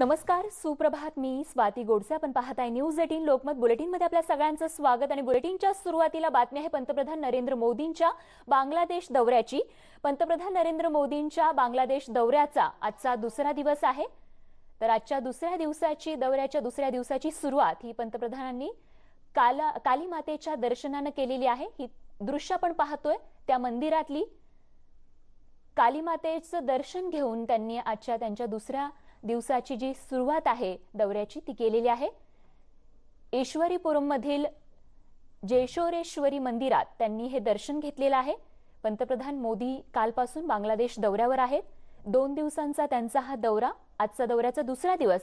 नमस्कार सुप्रभात. मी स्वाती गोडसे. आपण पाहत आहे न्यूज एटीन लोकमत बुलेटिनमध्ये आपल्या सगळ्यांचं स्वागत आणि बुलेटिनच्या सुरुवातीला बातमी आहे पंतप्रधान नरेंद्र मोदींच्या बांगलादेश दौऱ्याची. पंतप्रधान नरेंद्र मोदींच्या बांगलादेश दौऱ्याचा आजचा दुसरा दिवस आहे. तर आजच्या दुसऱ्या दिवसाची दौऱ्याच्या दुसऱ्या दिवसाची सुरुवात ही पंतप्रधानांनी काला काली मातेच्या दर्शनानं केलेली आहे. ही दृश्य आपण पाहतोय त्या मंदिरातली. कालीमातेचं दर्शन घेऊन त्यांनी आजच्या त्यांच्या दुसऱ्या दिवसाची जी सुरुवात आहे दौऱ्याची ती केलेली आहे. ईश्वरीपुरममधील जेशोरेश्वरी मंदिरात त्यांनी हे दर्शन घेतलेलं आहे. पंतप्रधान मोदी कालपासून बांगलादेश दौऱ्यावर आहेत. दोन दिवसांचा त्यांचा हा दौरा आजचा दौऱ्याचा दुसरा दिवस.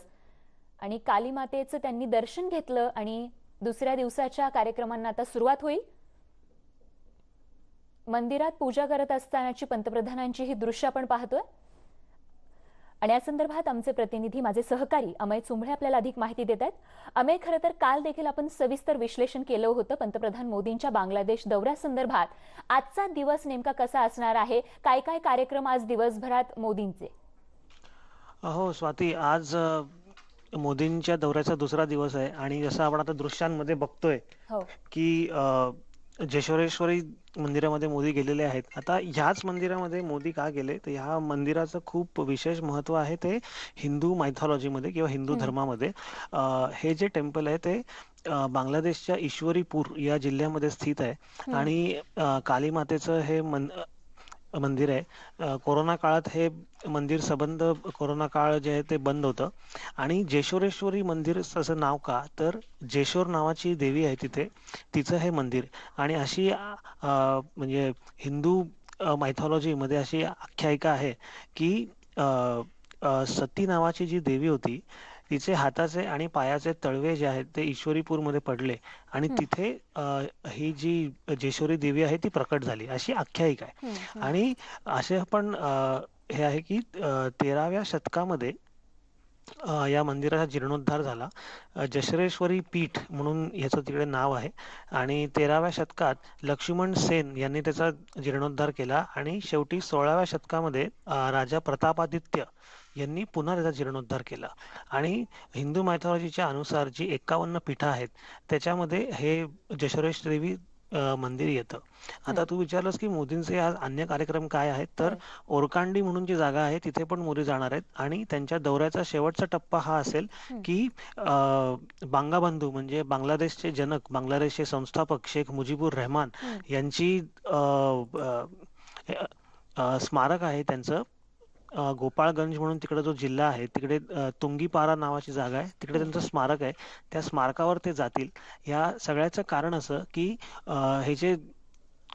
आणि कालीमातेचं त्यांनी दर्शन घेतलं आणि दुसऱ्या दिवसाच्या कार्यक्रमांना आता सुरुवात होईल. मंदिरात पूजा करत असतानाची पंतप्रधानांची ही दृश्य आपण पाहतोय. आणि या संदर्भात आमचे प्रतिनिधी माझे सहकारी अमय चुंबळे आपल्याला अधिक माहिती देत आहेत. अमय खरं तर काल देखील आपण सविस्तर विश्लेषण केलं होतं पंतप्रधान मोदींच्या बांगलादेश दौऱ्यासंदर्भात आजचा दिवस नेमका कसा असणार आहे? काय काय कार्यक्रम आज दिवसभरात मोदींचे? हो स्वाती आज मोदींच्या दौऱ्याचा दुसरा दिवस आहे आणि जसं आपण आता दृश्यांमध्ये बघतोय हो. की अ, जेशोरेश्वरी मंदिरामध्ये मोदी गेलेले आहेत आता ह्याच मंदिरामध्ये मोदी का गेले तर ह्या मंदिराचं खूप विशेष महत्त्व आहे ते हिंदू मायथॉलॉजीमध्ये किंवा हिंदू. धर्मामध्ये हे जे टेम्पल आहे ते बांगलादेशच्या ईश्वरीपूर या जिल्ह्यामध्ये स्थित आहे. आणि अ, काली मातेचं हे मन मंदिर आहे. कोरोना काळात हे मंदिर सबंध कोरोना काळ जे आहे ते बंद होतं. आणि जेशोरेश्वरी मंदिर असं नाव का? तर जेशोर नावाची देवी आहे तिथे. तिचं हे मंदिर. आणि अशी म्हणजे हिंदू मायथॉलॉजीमध्ये अशी आख्यायिका आहे की सती नावाची जी देवी होती तिचे हाताचे आणि पायाचे तळवे जे आहेत ते ईश्वरीपूरमध्ये पडले आणि. तिथे अ, ही जी जेशोरी देवी आहे ती प्रकट झाली अशी आख्यायिका आहे. आणि असे पण अ, हे आहे की तेराव्या शतकामध्ये या मंदिराचा जीर्णोद्धार झाला. जशरेश्वरी पीठ म्हणून याचं तिकडे नाव आहे. आणि तेराव्या शतकात लक्ष्मण सेन यांनी त्याचा जीर्णोद्धार केला आणि शेवटी सोळाव्या शतकामध्ये राजा प्रतापादित्य यांनी पुन्हा त्याचा जीर्णोद्धार केला. आणि हिंदू मायथॉलॉजीच्या अनुसार जी एक्कावन्न पीठं आहेत त्याच्यामध्ये हे जशरेश देवी अ, मंदिर येतं आता. तू विचारलंस की मोदींचे आज अन्य कार्यक्रम काय आहेत तर. ओरकांडी म्हणून जी जागा आहे तिथे पण मोदी जाणार आहेत आणि त्यांच्या दौऱ्याचा शेवटचा टप्पा हा असेल. की अ, बांगाबंधू म्हणजे बांगलादेशचे जनक बांगलादेशचे संस्थापक शेख मुजीबुर रहमान. यांची अ, अ, अ, स्मारक आहे त्यांचं गोपाळगंज म्हणून तिकडे जो जिल्हा आहे तिकडे तुंगीपारा नावाची जागा आहे. तिकडे त्यांचं स्मारक आहे. त्या स्मारकावर ते जातील. या सगळ्याचं कारण असं की हे जे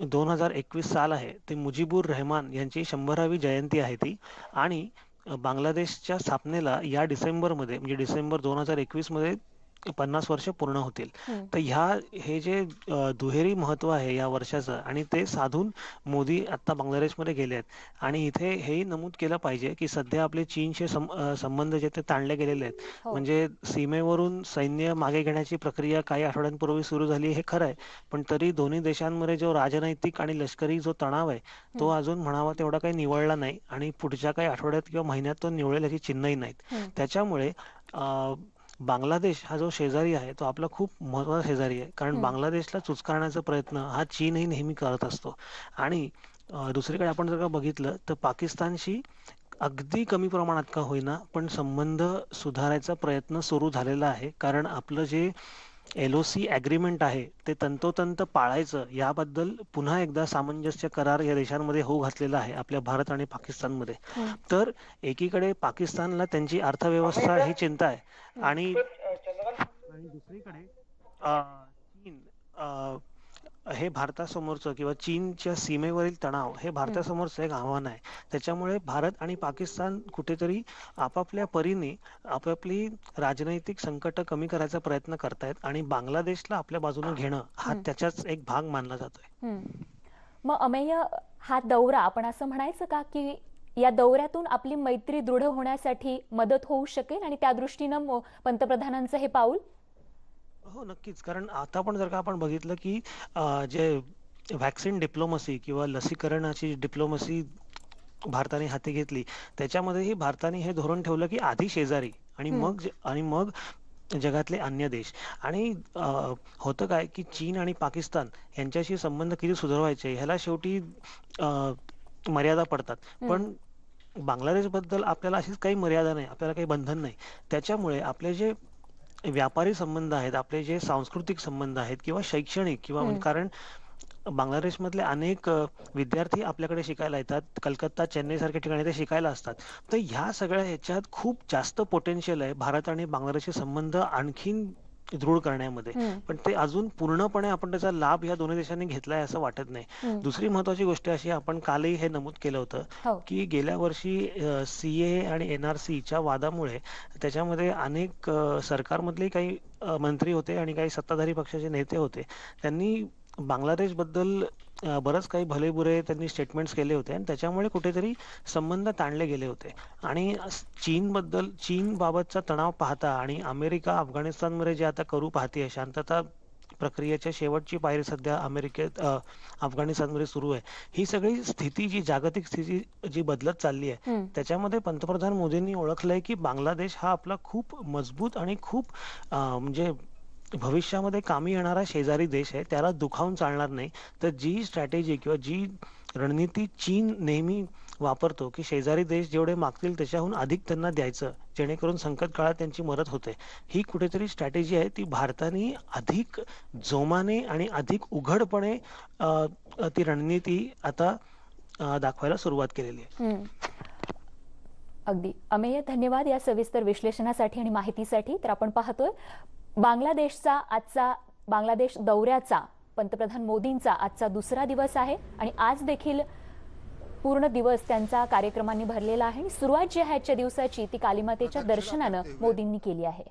दोन हजार एकवीस साल आहे ते मुजीबुर रहमान यांची शंभरावी जयंती आहे ती. आणि बांगलादेशच्या स्थापनेला या डिसेंबरमध्ये म्हणजे डिसेंबर दोन हजार एकवीसमध्ये पन्नास वर्ष पूर्ण होतील हम्म. तर ह्या हे जे दुहेरी महत्त्व आहे या वर्षाचं आणि ते साधून मोदी आता बांगलादेशमध्ये गेले आहेत आणि इथे हेही नमूद केलं पाहिजे की सध्या आपले चीनशी संबंध जे ते ताणले गेलेले आहेत हो म्हणजे सीमेवरून सैन्य मागे घेण्याची प्रक्रिया काही आठवड्यांपूर्वी सुरू झाली हे खरं आहे पण तरी दोन्ही देशांमध्ये जो राजनैतिक आणि लष्करी जो तणाव आहे तो. अजून म्हणावा तेवढा काही निवळला नाही आणि पुढच्या काही आठवड्यात किंवा महिन्यात तो निवळेल याची चिन्हही नाहीत. त्याच्यामुळे बांगलादेश हा जो शेजारी आहे तो आपला खूप महत्त्वाचा शेजारी आहे. कारण. बांगलादेशला चुचकारण्याचा प्रयत्न हा चीनही नेहमी करत असतो. आणि दुसरीकडे आपण जर का बघितलं तर पाकिस्तानशी अगदी कमी प्रमाणात का होईना पण संबंध सुधारायचा प्रयत्न सुरू झालेला आहे. कारण आपलं J L O C agreement आहे ते तंतोतंत पाळायचं याबद्दल पुन्हा एकदा सामंजस्य करार या देशांमध्ये होऊ घातलेला आहे आपल्या भारत आणि पाकिस्तानमध्ये. तर एकीकडे पाकिस्तानला त्यांची अर्थव्यवस्था ही चिंता आहे. आणि दुसरीकडे चीन अ, हे भारतासमोरचं किंवा चीनच्या सीमेवरील तणाव हे. भारतासमोरचं एक आव्हान आहे त्याच्यामुळे भारत आणि पाकिस्तान कुठेतरी आपापल्या परीने आपापली राजनैतिक संकट कमी करायचा प्रयत्न करतायत आणि बांगलादेशला आपल्या बाजूने घेणं हा. त्याचाच एक भाग मानला जातोय. मग अमेय हा दौरा आपण असं म्हणायचं का की या दौऱ्यातून आपली मैत्री दृढ होण्यासाठी मदत होऊ शकेल आणि त्या दृष्टीनं पंतप्रधानांचं हे पाऊल हो नक्कीच. कारण आता पण जर का आपण बघितलं की अ, जे व्हॅक्सिन डिप्लोमसी किंवा लसीकरणाची डिप्लोमसी भारताने हाती घेतली त्याच्यामध्येही भारताने हे धोरण ठेवलं की आधी शेजारी आणि हम्म. मग जे- आणि मग जगातले अन्य देश. आणि अ, होतं काय की चीन आणि पाकिस्तान यांच्याशी संबंध किती सुधारवायचे ह्याला शेवटी अ, मर्यादा पडतात. पण बांगलादेशबद्दल आपल्याला अशीच काही मर्यादा नाही आपल्याला काही बंधन नाही. त्याच्यामुळे आपले जे व्यापारी संबंध आहेत आपले जे सांस्कृतिक संबंध आहेत किंवा शैक्षणिक किंवा. कारण बांगलादेशमधले अनेक विद्यार्थी आपल्याकडे शिकायला येतात कलकत्ता चेन्नई सारख्या ठिकाणी ते शिकायला असतात तर ह्या सगळ्या ह्याच्यात खूप जास्त पोटेन्शियल आहे भारत आणि बांगलादेशचे संबंध आणखीन दृढ करण्यामध्ये. पण ते अजून पूर्णपणे आपण त्याचा लाभ या दोन्ही देशांनी घेतलाय असं वाटत नाही. दुसरी महत्वाची गोष्ट अशी आपण कालही हे नमूद केलं होतं हो की गेल्या वर्षी सीए आणि एनआरसीच्या वादामुळे त्याच्यामध्ये अनेक सरकारमधले काही मंत्री होते आणि काही सत्ताधारी पक्षाचे नेते होते त्यांनी बांगलादेशबद्दल बरंच काही भलेबुरे त्यांनी स्टेटमेंट्स केले होते आणि त्याच्यामुळे कुठेतरी संबंध ताणले गेले होते आणि चीनबद्दल चीन बाबतचा तणाव पाहता आणि अमेरिका अफगाणिस्तानमध्ये जे आता करू पाहते शांतता प्रक्रियेच्या शेवटची पायरी सध्या अमेरिकेत अफगाणिस्तानमध्ये सुरू आहे ही सगळी स्थिती जी जागतिक स्थिती जी बदलत चालली आहे. त्याच्यामध्ये पंतप्रधान मोदींनी ओळखलंय की बांगलादेश हा आपला खूप मजबूत आणि खूप म्हणजे भविष्यामध्ये कामी येणारा शेजारी देश आहे त्याला दुखावून चालणार नाही. तर जी स्ट्रॅटेजी किंवा जी रणनीती चीन नेहमी वापरतो की शेजारी देश जेवढे मागतील त्याच्याहून अधिक त्यांना द्यायचं जेणेकरून संकट काळात त्यांची मदत होते. ही कुठेतरी स्ट्रॅटेजी आहे ती भारताने अधिक जोमाने आणि अधिक उघडपणे ती रणनीती आता दाखवायला सुरुवात केलेली आहे. अगदी. अमेय धन्यवाद या सविस्तर विश्लेषणासाठी आणि माहितीसाठी. तर आपण पाहतोय बांगलादेशचा आजचा बांगलादेश दौऱ्याचा पंतप्रधान मोदींचा आजचा दुसरा दिवस आहे आणि आज देखील पूर्ण दिवस त्यांचा कार्यक्रमांनी भरलेला आहे. आणि सुरुवात जी आहे आजच्या दिवसाची ती कालीमातेच्या दर्शनानं मोदींनी केली आहे.